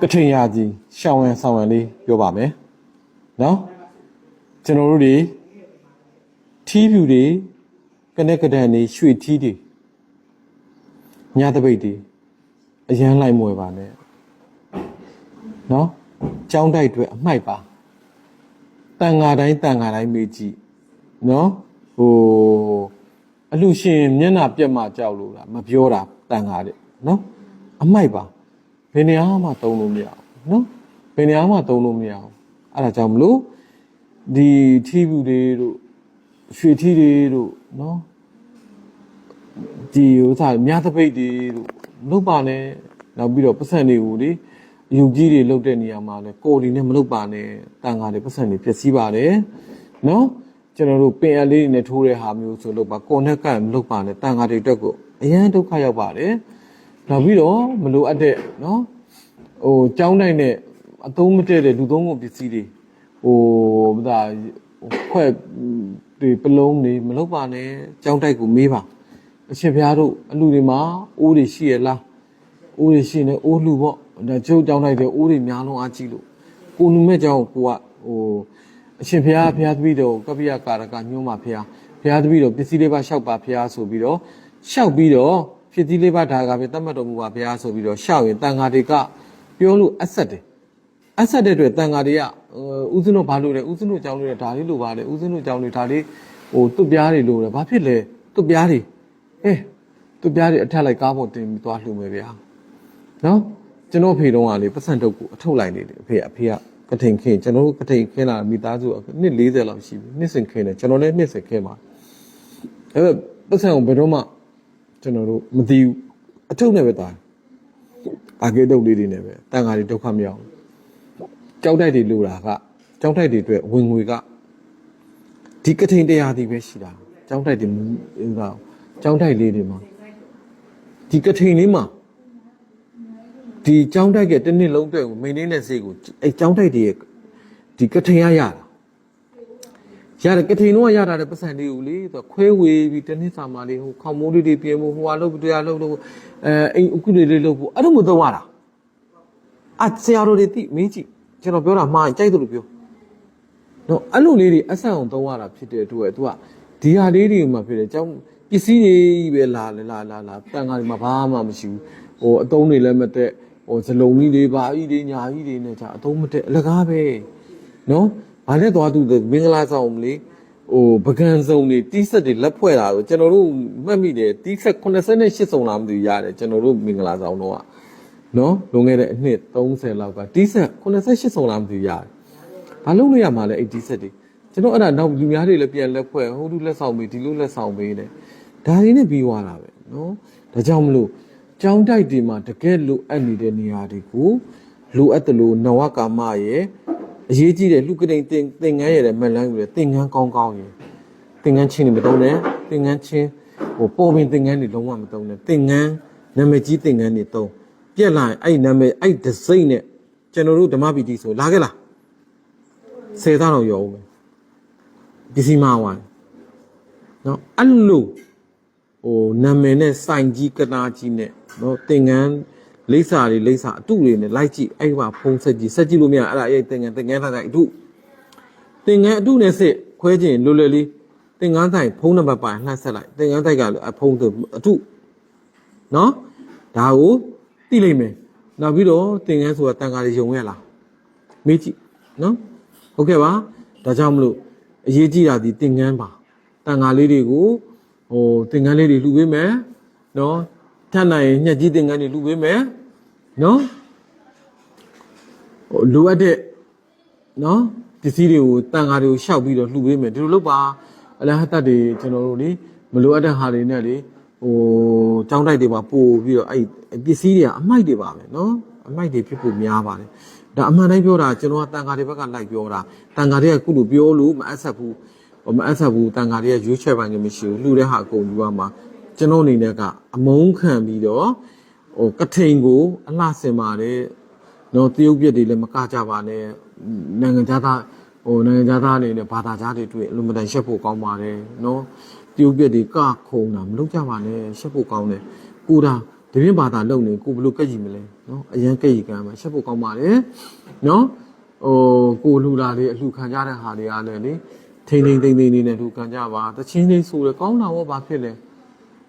ကထင်ရကြီးရှောင်းရန်ဆောင်ရန်လေးပြောပါမယ်နော်ကျွန်တော်တို့တွေထီးဖြူတွေကနေကဒန်တွေရွှေထီးတွေညတပိတ်တွေအရန်လိုက်မွယ်ပါနဲ့နော်ကြောင်းတိုက်တွေအမှိုက်ပါတန်ငါတိုင်းတန်ငါတိုင်းမေးကြည့်နော်ဟိုအလူရှင်မျက်နှာပြက်မှကြောက်လို့လားမပြောတာတန်ငါတဲ့နော်အမှိုက်ပါ ဘယ်နေရာမှသုံးလို့မရဘူးနော်ဘယ်နေရာမှသုံးလို့မရဘူးအဲ့ဒါကြောင့်မလို့ဒီထီးဘူးတွေတို့ရွှေထီးတွေတို့နော်ဒီဥစ္စာမြားသပိတ်တွေတို့လုတ်ပါနဲ့နောက်ပြီးတော့ပတ်စံတွေကိုလေအယူကြီးတွေလုတ်တဲ့နေရာမှာလဲကိုယ်ဒီနဲ့မလုတ်ပါနဲ့တန်ခါတွေပတ်စံတွေပျက်စီးပါတယ်နော်ကျွန်တော်တို့ပင်အလေးတွေနဲ့ထိုးတဲ့ဟာမျိုးဆိုလို့ပါကိုယ်နဲ့ကမလုတ်ပါနဲ့တန်ခါတွေအတွက်ကိုအရန်ဒုက္ခရောက်ပါတယ်နောက်ပြီးတော့မလိုအပ်တဲ့နော် ဟိုကြောင်းတိုင်းနဲ့အသုံးမတည့်တဲ့လူသုံးကုန်ပစ္စည်းတွေဟိုဗဒါခွက်တွေပလုံးတွေမလုပ်ပါနဲ့ကြောင်းတိုက်ကိုမေးပါအရှင်ဘုရားတို့အလူတွေမှာအိုးတွေရှိရလားအိုးတွေရှိနေအိုးလူပေါ့ဒါကျုပ်ကြောင်းတိုက်တဲ့အိုးတွေများလုံးအားကြီးလို့ကိုနုမဲ့ကြောင်းကိုကဟိုအရှင်ဘုရားဘုရားသတိတော်ကပ္ပိယကာရကညွှန်းပါဘုရားဘုရားသတိတော်ပစ္စည်းလေးပါလျှောက်ပါဘုရားဆိုပြီးတော့လျှောက်ပြီးတော့ဖြစ်သီးလေးပါဒါကပဲတတ်မှတ်တော်မူပါဘုရားဆိုပြီးတော့ရှောက်ရင်တန်ဃာတွေက ပြောလို့အဆက်တယ်အဆက်တဲ့အတွက်တန်ဃာတွေကဦးဇင်းတို့ဘာလို့လဲဦးဇင်းတို့ကြောင်းလို့ဒါလေးလိုပါလေဦးဇင်းတို့ကြောင်းလို့ဒါလေးဟိုတွတ်ပြားတွေလိုတယ်ဘာဖြစ်လဲတွတ်ပြားတွေအဲတွတ်ပြားတွေအထက်လိုက်ကားပေါ်တင်ပြီးသွားလှူမယ်ဗျာနော်ကျွန်တော်ဖေတုံးကလေပတ်စံတုတ်ကိုအထုတ်လိုက်နေတယ်အဖေအဖေကကထိန်ခင်းကျွန်တော်တို့ကထိန်ခင်းလာမိသားစုနှစ်40လောက်ရှိပြီနှစ်စင်ခင်းတယ်ကျွန်တော်လည်းနှစ်စင်ခင်းပါအဲ့တော့ပတ်စံကိုဘယ်တော့မှကျွန်တော်တို့မသိဘူးအထုပ်နဲ့ပဲတာ အာကေတုပ်လေးတွေနဲ့ပဲတန်ဃာတွေဒုက္ခမရောက်ဘူးကြောက်တိုက်တွေလိုတာကကြောက်တိုက်တွေအတွက်ဝင်ငွေကဒီကထိန်တရားဒီပဲရှိတာကြောက်တိုက်တွေဟိုကကြောက်တိုက်လေးတွေမှာဒီကထိန်လေးမှာဒီကြောင်းတိုက်ကတစ်နှစ်လုံးအတွက်ကိုမိန်နေတဲ့ဈေးကိုအဲကြောင်းတိုက်တွေရဲ့ဒီကထိန်ရရတာ ရတယ်ကထိန်တော့ရတာတဲ့ပတ်စံလေးကိုလေသူခွဲဝေပြီးတနည်းစာမလေးဟိုခေါမိုးလေးတွေပြင်ဖို့ဟိုဟာလုပ်တရားလုပ်လို့အဲအိမ်အခုလေးလေးလုပ်ဖို့အဲ့လိုမျိုးသုံးရတာအဆရာတော်တွေတိမင်းကြည့်ကျွန်တော်ပြောတာမှားကြိုက်တယ်လို့ပြောနော်အဲ့လိုလေးတွေအဆန်အောင်သုံးရတာဖြစ်တဲ့အတွက်သူကဒီဟာလေးတွေမှာဖြစ်တယ်ကျောင်းပစ္စည်းတွေပဲလာလာလာလာတန်ခါတွေမှာဘာမှမရှိဘူးဟိုအတုံးတွေလည်းမတက်ဟိုဇလုံကြီးတွေဘာကြီးတွေညာကြီးတွေနဲ့じゃအတုံးမတက်အလကားပဲနော် ဘာနဲ့သွားသူမင်္ဂလာဆောင်မလေးဟိုပကံစုံတွေတီးဆက်တွေလက်ဖွဲ့တာဆိုကျွန်တော်တို့မှတ်မိတယ်တီးဆက်88စုံလားမသိဘူးရတယ်ကျွန်တော်တို့မင်္ဂလာဆောင်တော့ကနော်လွန်ခဲ့တဲ့အနှစ်30လောက်ကတီးဆက်88စုံလားမသိဘူးရတယ်ဘာလို့လို့ရမှာလဲအဲ့တီးဆက်တွေကျွန်တော်အဲ့ဒါနောက်လူများတွေလည်းပြန်လက်ဖွဲ့ဟိုလူလက်ဆောင်ပေးဒီလိုလက်ဆောင်ပေးတယ်ဒါတွေနဲ့ပြီးသွားတာပဲနော်ဒါကြောင့်မလို့ကြောင်းတိုက်တွေမှာတကယ်လိုအပ်နေတဲ့နေရာတွေကိုလိုအပ်တယ်လို့နဝကာမရဲ့ အရေးကြီးတယ်လူကတိန်တင်သင်ငန်းရတဲ့မက်လန်းကိုလည်းသင်ငန်းကောင်းကောင်းရင်သင်ငန်းချင်းတွေမတုံးနဲ့သင်ငန်းချင်းဟိုပေါ်ပင်သင်ငန်းတွေလုံးဝမတုံးနဲ့သင်ငန်းနာမည်ကြီးသင်ငန်းတွေတုံးပြက်လာရင်အဲ့နာမည်အဲ့ဒစိမ့်နဲ့ကျွန်တော်တို့ဓမ္မပီတိဆိုလာခဲ့လားဆယ်သားတော့ရောအောင်မယ်ပစ္စည်းမဝိုင်းနော်အဲ့လိုဟိုနာမည်နဲ့စိုင်ကြီးကနာကြီးနဲ့နော်သင်ငန်း လိပ်စာတွေလိပ်စာအတုတွေနဲ့လိုက်ကြည့်အဲ့မှာဖုံးဆက်ကြည့်ဆက်ကြည့်လို့မရအဲ့ဒါအဲ့သင်ငန်းသင်ငန်းထားတိုင်းအတုသင်ငန်းအတုနဲ့စစ်ခွဲခြင်းလွယ်လွယ်လေးသင်ငန်းတိုင်းဖုံးနံပါတ်ပိုင်းလှမ်းဆက်လိုက်သင်ငန်းတိုက်ကလည်းအဖုံးသူအတုနော်ဒါကိုသိလိမ့်မယ်နောက်ပြီးတော့သင်ငန်းဆိုတာတန်ခါတွေယုံရလားမေးကြည့်နော်ဟုတ်ကဲ့ပါဒါကြောင့်မလို့အရေးကြီးတာဒီသင်ငန်းပါတန်ခါလေးတွေကိုဟိုသင်ငန်းလေးတွေလှူပေးမယ်နော် ထပ်နိုင်ရင်ညက်ကြီးသင်ငန်းတွေလှူပေးမယ်နော်ဟိုလိုအပ်တဲ့နော်ပစ္စည်းတွေကိုတန်ခါတွေကိုရှောက်ပြီးတော့လှူပေးမယ်ဒီလိုလုပ်ပါအလဟတ်တတွေကျွန်တော်တို့လေမလိုအပ်တဲ့ဟာတွေနဲ့လေဟိုចောင်းတိုက်တွေပါပို့ပြီးတော့အဲ့ပစ္စည်းတွေကအမိုက်တွေပါပဲနော်အမိုက်တွေဖြစ်ဖို့များပါတယ်ဒါအမှန်တိုင်းပြောတာကျွန်တော်ကတန်ခါတွေဘက်ကလိုက်ပြောတာတန်ခါတွေကခုလိုပြောလို့မအပ်ဆက်ဘူးမအပ်ဆက်ဘူးတန်ခါတွေကရွေးချယ်ပိုင်းကမရှိဘူးလှူတဲ့ဟာအကုန်ယူရမှာ ကျွန်တော်အနေနဲ့ကအမုန်းခံပြီးတော့ဟိုကထိန်ကို အလှဆင်ပါတယ်နော်တရုတ်ပြက်တွေလည်းမကကြပါနဲ့နိုင်ငံသားဟိုနိုင်ငံသားအနေနဲ့ဘာသာကြားတွေတွေ့အလိုမတန်ရှက်ဖို့ကောင်းပါတယ်နော်တရုတ်ပြက်တွေကခုံတာမလုပ်ကြပါနဲ့ရှက်ဖို့ကောင်းတယ်ကိုတာတဒီပြင်းဘာသာလုံနေကိုဘယ်လိုကက်ကြည့်မလဲနော်အရန်ကက်ကြည့်ကမ်းမှာရှက်ဖို့ကောင်းပါတယ်နော်ဟိုကိုလှူလာတွေအလှူခံကြတဲ့ဟာတွေအားလည်းလေထိန်ထိန်ထိန်ထိန်လေးနဲ့လှူခံကြပါတချင်းလေးဆိုရကောင်းတာဘောဘာဖြစ်လဲ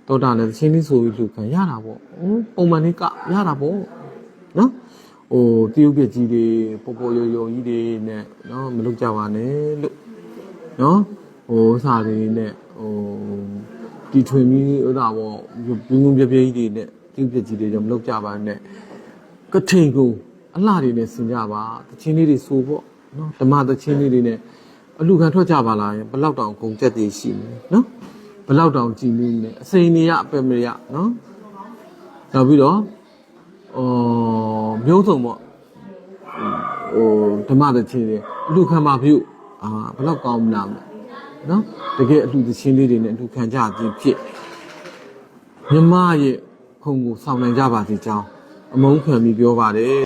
တော့တာလည်းတချင်းလေးဆိုပြီးလှူခံရတာပေါ့ဟိုပုံမှန်လေးကရတာပေါ့နော်ဟိုတရုတ်ပြက်ကြီးတွေပေါ်ပေါ်ရော်ရော်ကြီးတွေနဲ့နော်မလုပ်ကြပါနဲ့လို့နော်ဟိုစာတွေနဲ့ဟိုတီထွင်ပြီးဥဒါပေါ့ပြင်းပြင်းပြပြကြီးတွေနဲ့တိပြကြီးတွေကြောင့်မလုပ်ကြပါနဲ့ကထိန်ကိုအလှတွေနဲ့ဆင်ကြပါတချင်းလေးတွေဆိုပေါ့နော်ဓမ္မတချင်းလေးတွေနဲ့အလူခံထွက်ကြပါလားဘလောက်တောင်ဂုံချက်တွေရှိနေနော် ဘလောက်တောင်ကြည်နေနေအစိန်နေရအပယ်မရနော်နောက်ပြီးတော့အော်မျိုးစုံပေါ့ဟိုဓမ္မတချင်းတွေအလူခံပါပြုအာဘယ်တော့ကောင်းမလားမလဲနော်တကယ်အလူတချင်းလေးတွေနဲ့အလူခံကြခြင်းဖြစ်မြမရဲ့ခုံကိုဆောင်နိုင်ကြပါစေကြောင်းအမုန်းခံပြီးပြောပါတယ်